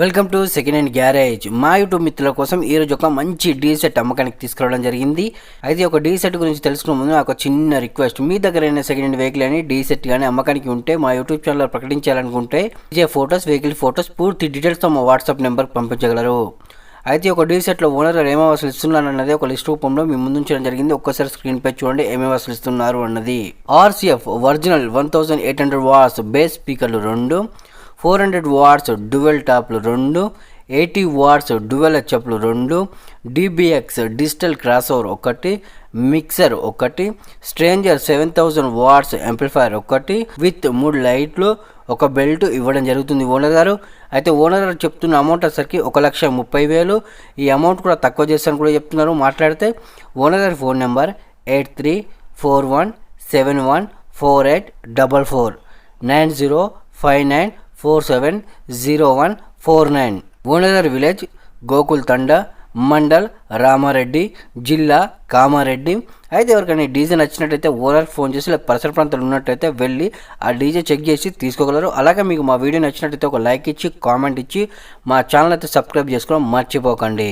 Welcome to second hand garage మా YouTube మిత్రుల కోసం ఈ రోజు ఒక మంచి డీ సెట్ అమ్మకానికి తీసుకురావడం జరిగింది. అయితే ఒక డీ సెట్ గురించి తెలుసుకునే ముందు నాకు చిన్న రిక్వెస్ట్ మీ దగ్గర అయిన సెకండ్ హ్యాండ్ వెహికల్ అని డీ సెట్ కానీ అమ్మకానికి ఉంటే మా యూట్యూబ్ ఛానల్ ప్రకటించాలనుకుంటే ఇచ్చే ఫొటోస్ వెహికల్ ఫొటోస్ పూర్తి డీటెయిల్స్తో మా వాట్సాప్ నెంబర్ పంపించగలరు. అయితే ఒక డీ సెట్లో ఓనర్ గారు ఏమేమి అసలు ఇస్తున్నారు అన్నది ఒక లిస్ట్ రూపంలో మీ ముందు ఉంచడం జరిగింది. ఒక్కసారి స్క్రీన్ పై చూడండి ఏమేమి అసలు ఇస్తున్నారు అన్నది. RCF original one thousand eight hundred watts bass స్పీకర్లు రెండు. ఫోర్ హండ్రెడ్ వాట్స్ డ్యువెల్ టాప్లు రెండు ఎయిటీ వాట్స్ డ్యువెల్ హెచ్ఎఫ్లు రెండు డిబిఎక్స్ డిజిటల్ క్రాస్ ఓవర్ ఒకటి మిక్సర్ ఒకటి Stranger seven thousand watts amplifier ఒకటి విత్ మూడు లైట్లు ఒక బెల్ట్ ఇవ్వడం జరుగుతుంది ఓనర్ గారు. అయితే ఓనర్ గారు చెప్తున్న అమౌంట్ వచ్చేసరికి ఒక లక్ష ముప్పై వేలు. ఈ అమౌంట్ కూడా తక్కువ చేస్తాను కూడా చెప్తున్నారు మాట్లాడితే. ఓనర్ గారి phone number eight three four one seven one four eight double four nine zero five nine four seven zero one four nine Onagar village Gokul Thanda mandal Ramareddy జిల్లా కామారెడ్డి. అయితే ఎవరికైనా డీజే నచ్చినట్టయితే ఓనర్ ఫోన్ చేసి లేదా పరిసర ప్రాంతాలు ఉన్నట్టయితే వెళ్ళి ఆ డీజే చెక్ చేసి తీసుకోగలరు. అలాగే మీకు మా వీడియో నచ్చినట్టయితే ఒక లైక్ ఇచ్చి కామెంట్ ఇచ్చి మా ఛానల్ అయితే సబ్స్క్రైబ్ చేసుకోవడం మర్చిపోకండి.